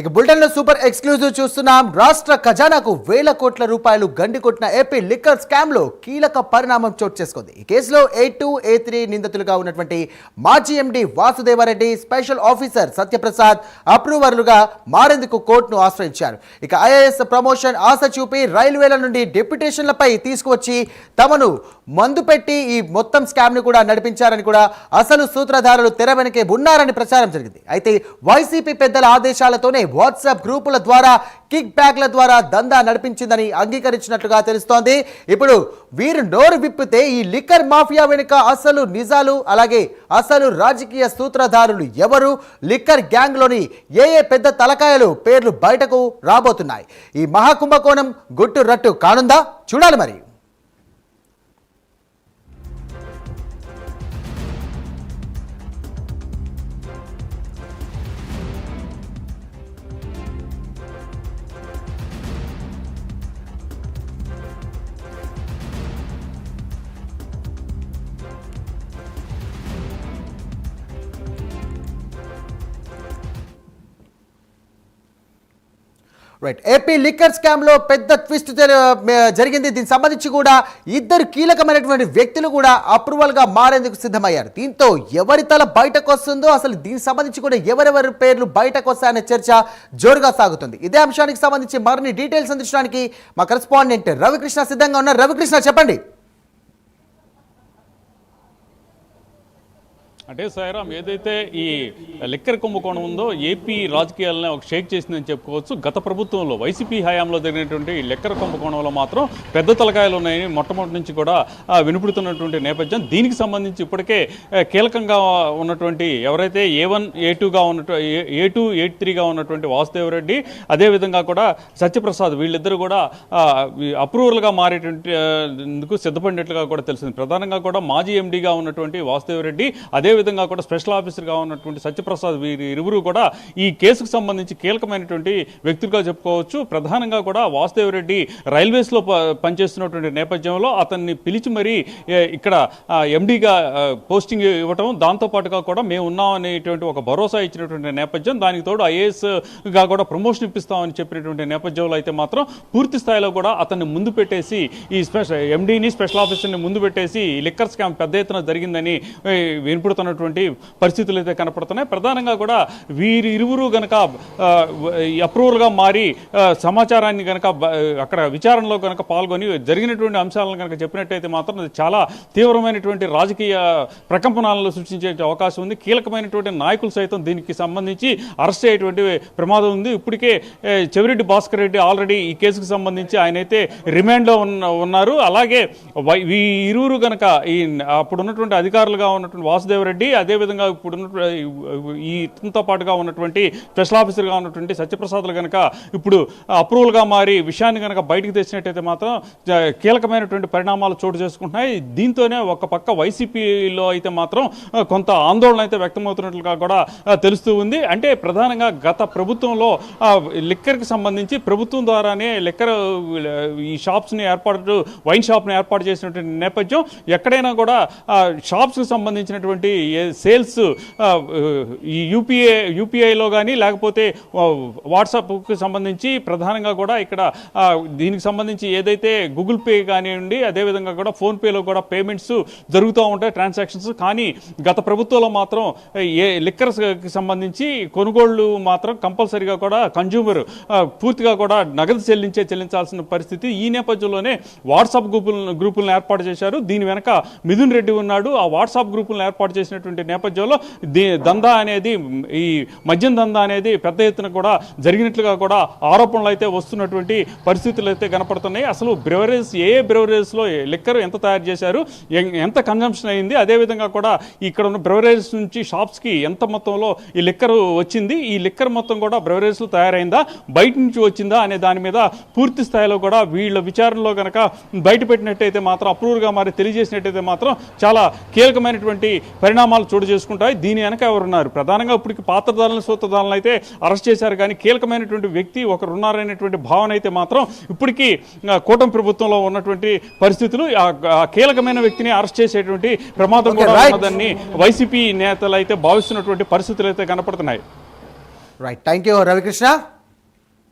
ఇక బులెటిన్లో super exclusive చూస్తున్నాం. రాష్ట్ర ఖజానాకు వేల కోట్ల రూపాయలు గండి కొట్టిన ఏపీ లిక్కర్ స్కామ్లో కీలక పరిణామం చోటు చేసుకుంది. ఈ కేసులో ఏ టూ ఏ త్రీ నిందితులుగా ఉన్నటువంటి మాజీ MD Vasudeva Reddy special officer Satyaprasad అప్రూవర్లుగా మారేందుకు కోర్టును ఆశ్రయించారు. ఇక ఐఏఎస్ ప్రమోషన్ ఆశ చూపి రైల్వేల నుండి డెప్యుటేషన్లపై తీసుకువచ్చి తమను మందు పెట్టి ఈ మొత్తం స్కామ్ని కూడా నడిపించారని కూడా అసలు సూత్రధారులు తెర వెనకే ఉన్నారని ప్రచారం జరిగింది. అయితే వైసీపీ పెద్దల ఆదేశాలతోనే వాట్సాప్ గ్రూపుల ద్వారా కిక్ బ్యాక్ల ద్వారా దందా నడిపించిందని అంగీకరించినట్లుగా తెలుస్తోంది. ఇప్పుడు వీరు నోరు విప్పితే ఈ లిక్కర్ మాఫియా వెనుక అసలు నిజాలు అలాగే అసలు రాజకీయ సూత్రధారులు ఎవరు? లిక్కర్ గ్యాంగ్లోని ఏ ఏ పెద్ద తలకాయలు పేర్లు బయటకు రాబోతున్నాయి? ఈ మహాకుంభకోణం గుట్టు రట్టు కానుందా? చూడాలి మరి. రైట్ ఏపీ లిక్కర్ స్కామ్లో పెద్ద ట్విస్ట్ జరిగింది. దీనికి సంబంధించి కూడా ఇద్దరు కీలకమైనటువంటి వ్యక్తులు కూడా అప్రూవల్గా మారేందుకు సిద్ధమయ్యారు. దీంతో ఎవరి తల బయటకు వస్తుందో అసలు దీనికి సంబంధించి కూడా ఎవరెవరి పేర్లు బయటకు వస్తాయనే చర్చ జోరుగా సాగుతుంది. ఇదే అంశానికి సంబంధించి మరిన్ని డీటెయిల్స్ అందించడానికి మా కరెస్పాండెంట్ రవికృష్ణ సిద్ధంగా ఉన్నారు. రవికృష్ణ చెప్పండి. అంటే సాయిరామ్ ఏదైతే ఈ లిక్కర్ కుంభకోణం ఉందో ఏపీ రాజకీయాలనే ఒక షేక్ చేసిందని చెప్పుకోవచ్చు. గత ప్రభుత్వంలో వైసీపీ హయాంలో జరిగినటువంటి ఈ లిక్కర్ కుంభకోణంలో మాత్రం పెద్ద తలకాయలు ఉన్నాయని మొట్టమొదటి నుంచి కూడా ఆ, నేపథ్యం. దీనికి సంబంధించి ఇప్పటికే కీలకంగా ఉన్నటువంటి ఎవరైతే ఏ వన్ ఏ టూగా ఉన్నట్టు ఏ టూ ఎయిట్ త్రీగా ఉన్నటువంటి వాసుదేవరెడ్డి అదేవిధంగా కూడా సత్యప్రసాద్ వీళ్ళిద్దరూ కూడా అప్రూవల్గా మారేటువంటి సిద్ధపడినట్లుగా కూడా తెలిసింది. ప్రధానంగా కూడా మాజీ ఎండీగా ఉన్నటువంటి వాసుదేవ్ రెడ్డి అదేవిధంగా కూడా స్పెషల్ ఆఫీసర్గా ఉన్నటువంటి సత్యప్రసాద్ వీరి ఇరువురు కూడా ఈ కేసుకు సంబంధించి కీలకమైనటువంటి వ్యక్తులుగా చెప్పుకోవచ్చు. ప్రధానంగా కూడా వాసుదేవ్ రెడ్డి రైల్వేస్లో పనిచేస్తున్నటువంటి నేపథ్యంలో అతన్ని పిలిచి మరీ ఇక్కడ ఎండీగా పోస్టింగ్ ఇవ్వటం దాంతోపాటుగా కూడా మేము ఉన్నాం అనేటువంటి ఒక భరోసా ఇచ్చినటువంటి నేపథ్యం దానికి తోడు ఐఏఎస్గా కూడా ప్రమోషన్ ఇప్పిస్తామని చెప్పినటువంటి నేపథ్యంలో అయితే మాత్రం పూర్తి స్థాయిలో కూడా అతన్ని ముందు పెట్టేసి ఈ స్పెషల్ ఎండీని స్పెషల్ ఆఫీసర్ని ముందు పెట్టేసి లిక్కర్ స్కామ్ పెద్ద ఎత్తున జరిగిందని వినపడుతున్న వినపడుతున్నటువంటి పరిస్థితులు అయితే కనపడుతున్నాయి. ప్రధానంగా కూడా వీరి ఇరువురు గనక అప్రూవల్గా మారి సమాచారాన్ని గనక అక్కడ విచారణలో గనక పాల్గొని జరిగినటువంటి అంశాలను కనుక చెప్పినట్టయితే మాత్రం చాలా తీవ్రమైనటువంటి రాజకీయ ప్రకంపనాలను సృష్టించే అవకాశం ఉంది. కీలకమైనటువంటి నాయకులు సైతం దీనికి సంబంధించి అరెస్ట్ అయ్యేటువంటి ప్రమాదం ఉంది. ఇప్పటికే చెవిరెడ్డి భాస్కర్ రెడ్డి ఆల్రెడీ ఈ కేసుకు సంబంధించి ఆయన అయితే రిమాండ్లో ఉన్న ఉన్నారు. అలాగే వై- ఈ ఇరువురు గనక ఈ అప్పుడు ఉన్నటువంటి అధికారులుగా ఉన్నటువంటి వాసుదేవరెడ్డి రెడ్డి అదేవిధంగా ఇప్పుడు ఈ ఇతనితో పాటుగా ఉన్నటువంటి స్పెషల్ ఆఫీసర్గా ఉన్నటువంటి సత్యప్రసాద్లు కనుక ఇప్పుడు అప్రూవల్గా మారి విషయాన్ని కనుక బయటకు తెచ్చినట్టయితే మాత్రం కీలకమైనటువంటి పరిణామాలు చోటు చేసుకుంటున్నాయి. దీంతోనే ఒక పక్క వైసీపీలో అయితే మాత్రం కొంత ఆందోళన అయితే వ్యక్తమవుతున్నట్లుగా కూడా తెలుస్తూ ఉంది. అంటే ప్రధానంగా గత ప్రభుత్వంలో లిక్కర్కి సంబంధించి ప్రభుత్వం ద్వారానే లిక్కర్ ఈ షాప్స్ని ఏర్పాటు వైన్ షాప్ని ఏర్పాటు చేసినటువంటి నేపథ్యం ఎక్కడైనా కూడా షాప్స్కి సంబంధించినటువంటి సేల్స్ యూపీఏ యూపీఐలో కానీ లేకపోతే వాట్సాప్కి సంబంధించి ప్రధానంగా కూడా ఇక్కడ దీనికి సంబంధించి ఏదైతే గూగుల్ పే కానివ్వండి అదేవిధంగా కూడా ఫోన్పేలో కూడా పేమెంట్స్ జరుగుతూ ఉంటాయి ట్రాన్సాక్షన్స్. కానీ గత ప్రభుత్వంలో మాత్రం ఏ లిక్కర్స్కి సంబంధించి కొనుగోళ్ళు మాత్రం కంపల్సరీగా కూడా కన్జ్యూమర్ పూర్తిగా కూడా నగదు చెల్లించే చెల్లించాల్సిన పరిస్థితి ఈ నేపథ్యంలోనే వాట్సాప్ గ్రూపులను గ్రూపులను ఏర్పాటు చేశారు. దీని వెనక మిథున్ రెడ్డి ఉన్నాడు. ఆ వాట్సాప్ గ్రూపులను ఏర్పాటు చేసిన చేసినటువంటి నేపథ్యంలో దందా అనేది ఈ మద్యం దందా అనేది పెద్ద ఎత్తున కూడా జరిగినట్లుగా కూడా ఆరోపణలు అయితే వస్తున్నటువంటి పరిస్థితులు అయితే కనపడుతున్నాయి. అసలు బ్రెవరేజ్ ఏ బ్రెవరేజ్లో లిక్కర్ ఎంత తయారు చేశారు ఎంత కన్జంప్షన్ అయింది అదేవిధంగా కూడా ఇక్కడ ఉన్న బ్రెవరేజ్ నుంచి షాప్స్కి ఎంత మొత్తంలో ఈ లిక్కర్ వచ్చింది ఈ లిక్కర్ మొత్తం కూడా బ్రెవరేజ్లో తయారైందా బయట నుంచి వచ్చిందా అనే దాని మీద పూర్తి స్థాయిలో కూడా వీళ్ళ విచారణలో కనుక బయట పెట్టినట్టయితే మాత్రం అప్రూవ్గా మరి తెలియజేసినట్టయితే మాత్రం చాలా కీలకమైనటువంటి పరిణామాలు చోటు చేసుకుంటాయి. దీని వెనక ఎవరున్నారు? ప్రధానంగా ఇప్పటికి పాత్రదారులను సూత్రధారులను అయితే అరెస్ట్ చేశారు. కానీ కీలకమైనటువంటి వ్యక్తి ఒకరు ఉన్నారనేటువంటి భావన అయితే మాత్రం ఇప్పటికీ కూటమి ప్రభుత్వంలో ఉన్నటువంటి పరిస్థితులు ఆ కీలకమైన వ్యక్తిని అరెస్ట్ చేసేటువంటి ప్రమాదం కూడా. ఉన్నదని వైసీపీ నేతలు అయితే భావిస్తున్నటువంటి పరిస్థితులు అయితే కనపడుతున్నాయి. Right thank you Ravikrishna